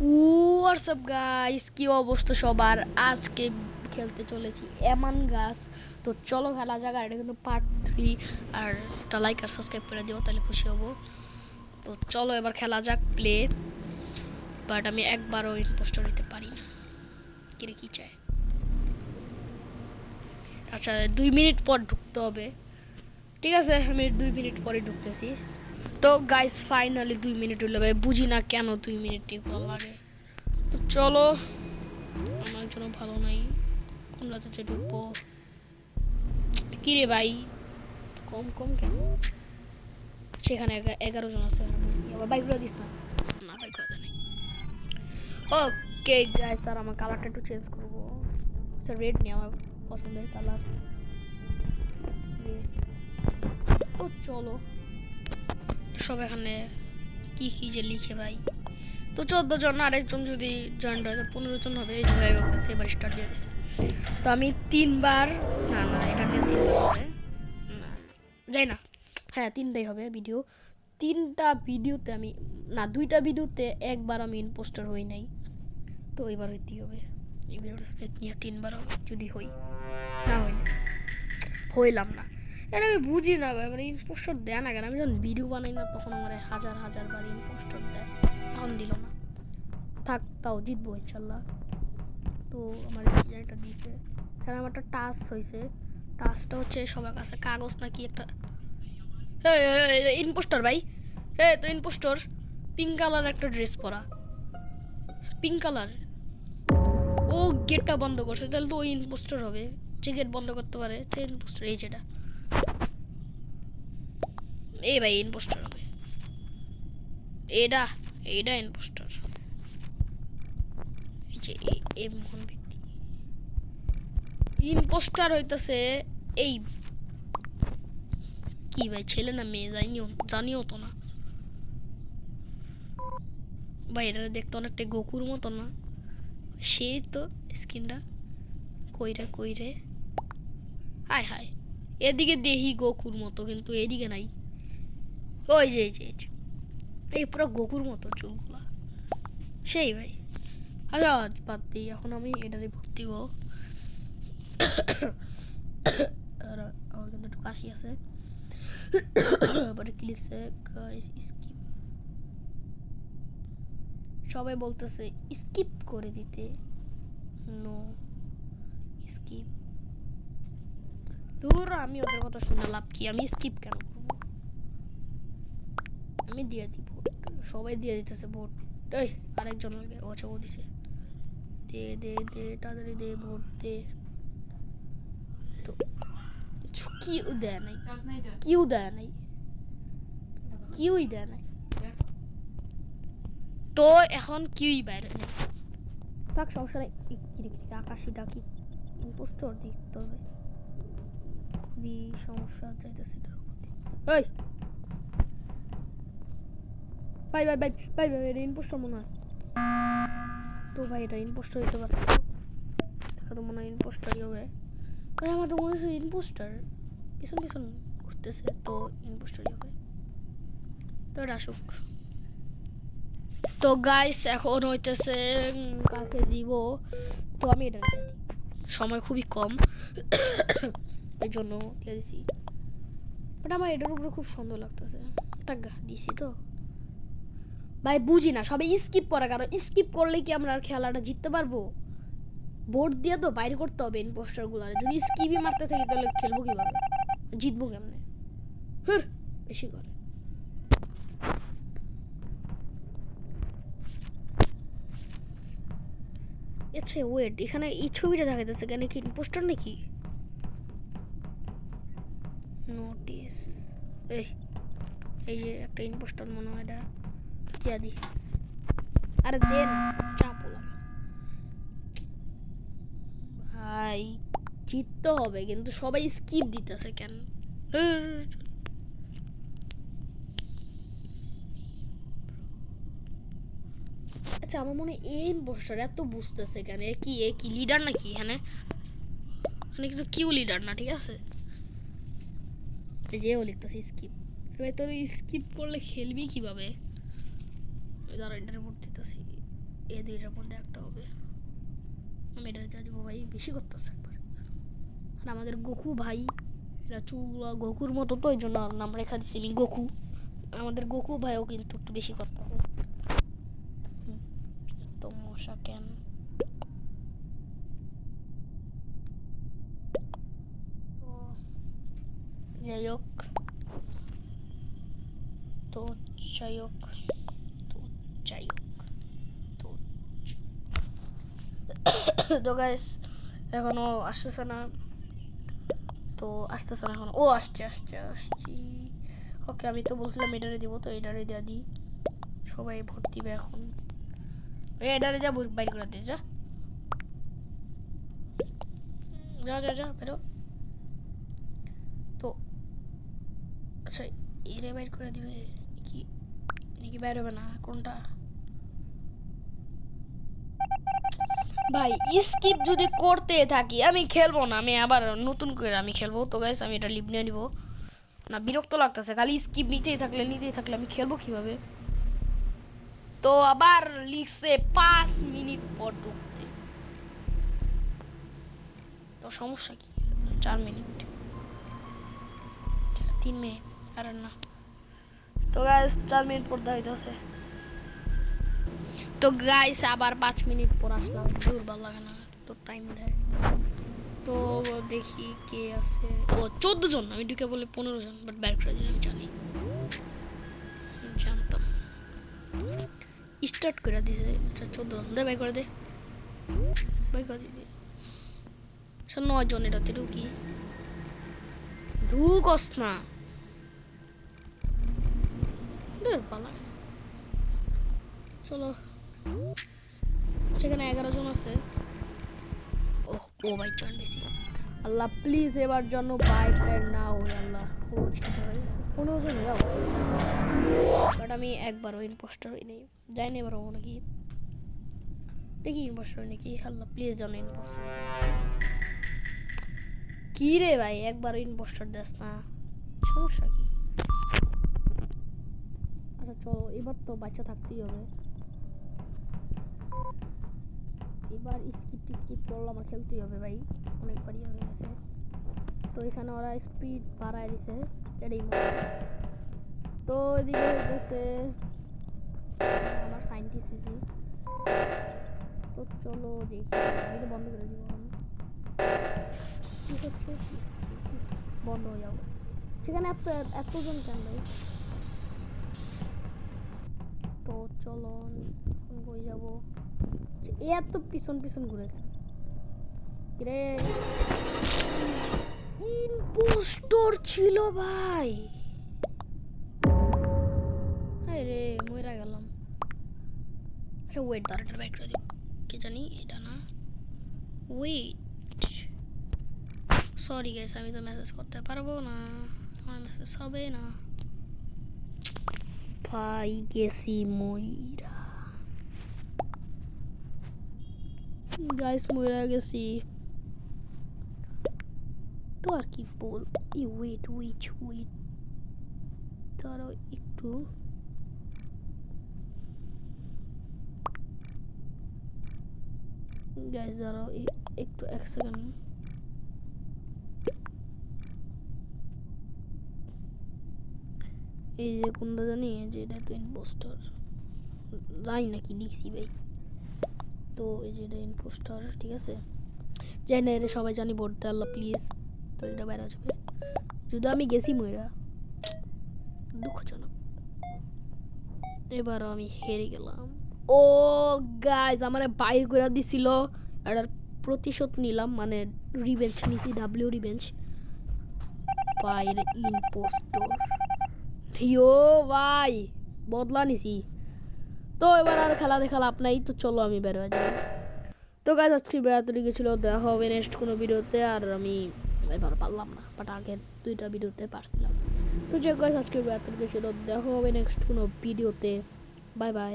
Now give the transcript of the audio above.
WhatsApp guys কি অবস্থা সবার? আজকে খেলতে চলেছি এমন গাছ তো চলো খেলা যাক, আর এটা কিন্তু পার্ট থ্রি আর একটা লাইক আর সাবস্ক্রাইব করে দিও, তাহলে খুশি হব। তো চলো এবার খেলা যাক প্লে বাট আমি একবারও ইম্পোস্টার দিতে পারি না। কিরে কি চায়? আচ্ছা দুই মিনিট পর ঢুকতে হবে। ঠিক আছে, আমি দুই মিনিট পরে ঢুকতেছি। তো গাইস ফাইনালি দুই মিনিট হইল ভাই। বুঝি না কেন দুই মিনিট ভালো লাগে তো চলো, আমার জন্য ভালো নাই। কোন রাতে ঢুকবো। কি রে ভাই? কম কম কেন? সেখানে এগারো জন আছে। আবার বাইকগুলো দিস না। না বাইকগুলো নেই। ওকে গাইস স্যার আমার কালারটা একটু চেঞ্জ করব। স্যার রেড নিয়ে আমার পছন্দের কালার তো চলো। সব এখানে কি কি যে লিখে ভাই। তো চোদ্দ জন, আরেকজন যদি জয়েন্ট হয় পনেরো জন হবে। এই হয়ে গেছে স্টার্ট দিয়ে দিচ্ছে তো আমি তিনবার, না না, এটা তিনবার না, যাই না। হ্যাঁ তিনটাই হবে ভিডিও তিনটা ভিডিওতে আমি, না, দুইটা ভিডিওতে একবার আমি ইম্পোস্টার হই নাই। তো এবার হইতেই হবে। এই ভিডিওটাতে তিনবার যদি হই না। হইলাম না। এটা আমি বুঝি না ভাই? মানে ইম্পোস্টার দেয় না কেন? আমি যখন ভিডিও বানাই না, তখন আমার হাজার হাজার বার ইম্পোস্টার দেয়। এখন দিল না। থাক, তাও জিতবো ইনশাল্লাহ। তো আমার একটা দিতে এখানে আমার একটা টাচ হয়েছে। টাচটা হচ্ছে সবার কাছে কাগজ নাকি একটা হ্যাঁ ইনপোস্টার ভাই। হ্যাঁ তো ইনপোস্টার পিঙ্ক কালার একটা ড্রেস পরা। পিঙ্ক কালার ও গেটটা বন্ধ করছে, তাহলে তো ওই ইনপোস্টার হবে। যে গেট বন্ধ করতে পারে সে ইনপোস্টার এই যেটা এই ভাই ইম্পোস্টার হবে। এটা এটা ইম্পোস্টার এই যে ব্যক্তি? ইম্পোস্টার হইতাছে এই কি ভাই, ছেলে না মেয়ে, জানিও জানিও তো না। ভাই, এটা দেখতে অনেকটা গোকুর মতো না? সেই তো স্কিনটা কইরে কইরে। হায় হায়, এদিকে দেহি গোকুর মতো, কিন্তু এদিকে নাই। ওই যে যে, এই পুরো গোকুর মতো চুলগুলা। সেই ভাই। আচ্ছা বাদ দিই। এখন আমি এটারে ভর্তি হব। আমার কিন্তু একটু কাশি আছে। সবাই বলতেছে স্কিপ করে দিতে। নো স্কিপ দূর আমি ওদের কথা শুনে লাভ কি? আমি স্কিপ কেন আমি দিয়ে দিই ভোট। সবাই দিয়ে দিতেছে ভোট। এই আরেকজন লাগে ও আচ্ছা ও দিছে। দে দে দে তাড়াতাড়ি দে ভোট দে। তো কিউ দেয় নাই। কিউ দেয় নাই। কিউই দেয় নাই। তো এখন কিউই বাইরে নেই থাক সমস্যা নেই। আকাশি ডাকি ইম্পোস্টর দেখতে হবে খুবই সমস্যা চাইতেছে ওই ভাই ভাই ভাই ভাই ভাই এটা ইম্পোস্টার মনে হয় তো ভাই এটা ইম্পোস্টার হইতে পারতো এটা তো মনে হয় ইম্পোস্টারই হবে। ভাই আমার তো মনে হচ্ছে ইম্পোস্টার পিছন পিছন ঘুরতেছে তো ইম্পোস্টারই হবে। তো আসুক। তো গাইস এখন হইতেছে কাকে দিব? তো আমি এটা। সময় খুবই কম। এই জন্য দিয়ে দিছি। বাট আমার এটার উপরে খুব সুন্দর লাগতেছে। গা, দিছি তো। ভাই, বুঝি না সবাই স্কিপ করা, কারণ স্কিপ করলে কি আমরা খেলাটা জিততে পারব? বোর্ড দিয়ে তো বাইরে করতে হবে ইম্পোস্টারগুলো যদি স্কিপই মারতে থাকি, তাহলে খেলব কীভাবে? জিতবো কেমনে? হুর, বেশি করে। আচ্ছা ওয়েট এখানে এই ছবিটা দেখাইতেছে কেন? কি ইম্পোস্টার নাকি? নোটিস এই এই যে একটা ইম্পোস্টার মনে হয় এটা। দিয়া দি? আরে দেন চাপ লাগে ভাই জিততে হবে, কিন্তু সবাই স্কিপ দিতেছে কেন। আচ্ছা আমার মনে এই ইম্পোস্টার এত বুঝতেছে কেন? এ কি এ কি লিডার নাকি এখানে? মানে কিন্তু কিউ লিডার না, ঠিক আছে? যে ও লিখতেছে স্কিপ এবার তোর স্কিপ করলে খেলবি কীভাবে? উপর দিতেছি এ দুইটার মধ্যে একটা হবে। আমি এটা দেবো ভাই, বেশি করতেছে একবার। আর আমাদের গোকু ভাই চুলা গোকুর মতো তো, ওই জন্য নাম রেখা দিচ্ছি আমি, গোকু। আমাদের গোকু ভাইও কিন্তু একটু বেশি করতে হবে। মশা কেন? যাই হোক, তো যাই হোক তো যাই হোক তো তো গাইস এখনও আসতেছে না। তো আসতেছে না এখন। ও আসছে আসছে, আসছি। ওকে আমি তো বলছিলাম এডারে দিব, তো এডারে দেওয়া দিই সবাই ভোট দিবে এখন। এটারে যা, বাইর করে দে, যা। যা যা যা, বেরো। তো আচ্ছা এরে বাইর করে দিবে। কি নাকি বাইর হবে না? কোনটা? ভাই স্কিপ যদি করতে থাকি, আমি খেলব না। আমি আবার নতুন করে আমি খেলব। তো গাইস আমি এটা লিভ নিয়ে নিব। না, বিরক্ত লাগতেছে। খালি স্কিপ নিতেই থাকলে নিতেই থাকলে আমি খেলব কীভাবে? তো আবার লিখছে পাঁচ মিনিট পর ঢুকতে। তো সমস্যা কি? চার মিনিট। তিন মিনিট। আর না। তো গাইস চার মিনিট পর দাঁড়িয়েছে তো গাইস আবার পাঁচ মিনিট পর আসলাম। দুর্বল লাগে না, তো টাইম দেয়। তো দেখি কে আছে। ও, চোদ্দ জন, আমি ঢুকে বলে পনেরো জন বাট ব্যাক করে দিলাম জানি। জানতাম। স্টার্ট করে দিয়েছে আচ্ছা চোদ্দ জন। দে, বের করে দে। বের করে দিদি আচ্ছা নয় জন, এটাতে ঢুকি। ঢুকস না। চলো। সেখানে এগারো জন আছে। ও ও ভাই চন বেশি আল্লাহ প্লিজ এবার জন্য বাইক না হই আল্লাহ। ও পনেরো জন হয়ে বাট আমি একবারও ইম্পোস্টার হই নাই। যাই না এবার হব নাকি। দেখি ইম্পোস্টার নাকি। আল্লাহ প্লিজ যেন ইম্পোস্টার কি রে ভাই একবার ইম্পোস্টার দেস না। সমস্যা কি? আচ্ছা চলো এবার তো বাচ্চা থাকতেই হবে। এবার স্কিপ স্কিপ করলে, আমার খেলতেই হবে ভাই। অনেকবারই হয়ে গেছে। তো এখানে ওরা স্পিড বাড়ায় দিছে, এটাই হয়। তো এদিকে হইতেছে আমার সাইন্টিস্ট হয়েছি তো চলো দেখি এটা বন্ধ করে দিব। বন্ধ হয়ে যাব সেখানে এত, এতজন কেন ভাই? তো চলো কই যাব। এত পিছন পিছন ঘুরে ইম্পোস্টর ছিল ভাই। হায় রে মরে গেলাম। আচ্ছা ওয়েট বাইক করে কে জানি, এটা না? ওয়েট সরি গাইস আমি তো মেসেজ করতে পারব না। আমার মেসেজ হবে না। ভাই, গেছি ময়রা গাইস ময়রা গেছি তো আর কি বল ই ওয়েট ওয়েট ওয়েট তারাও একটু গাইস দাঁড়াও এ- একটু এক সেকেন্ড এই যে কোনটা জানি এই যে এটা তো ইম্পোস্টার যাই নাকি লিখছি ভাই তো এই যে এটা ইম্পোস্টার ঠিক আছে? যাই না এটা সবাই জানি দেয় আল্লাহ প্লিজ তো এটা বাইরে আসবে যদি আমি গেছি ময়রা দুঃখজনক। এবারও আমি হেরে গেলাম। ও গাইজ আমার বাইর করে দিছিল এটার প্রতিশোধ নিলাম মানে রিভেঞ্জ নিছি ডাব্লিউ রিভেঞ্জ বাইরে ইম্পোস্টর থিও ভাই, বদলা নিছি। তো এবার আর খেলা দেখা লাভ নাই, তো চলো আমি বের হয়ে যাই। তো গাছ আজকে বেড়াতে গেছিল দেখা হবে নেক্সট কোনো ভিডিওতে আর আমি এবার পারলাম না বাট আগের দুইটা ভিডিওতে পারছিলাম। তো যে গাছ আজকে বেড়াতে গেছিল দেখা হবে নেক্সট কোনো ভিডিওতে বাই বাই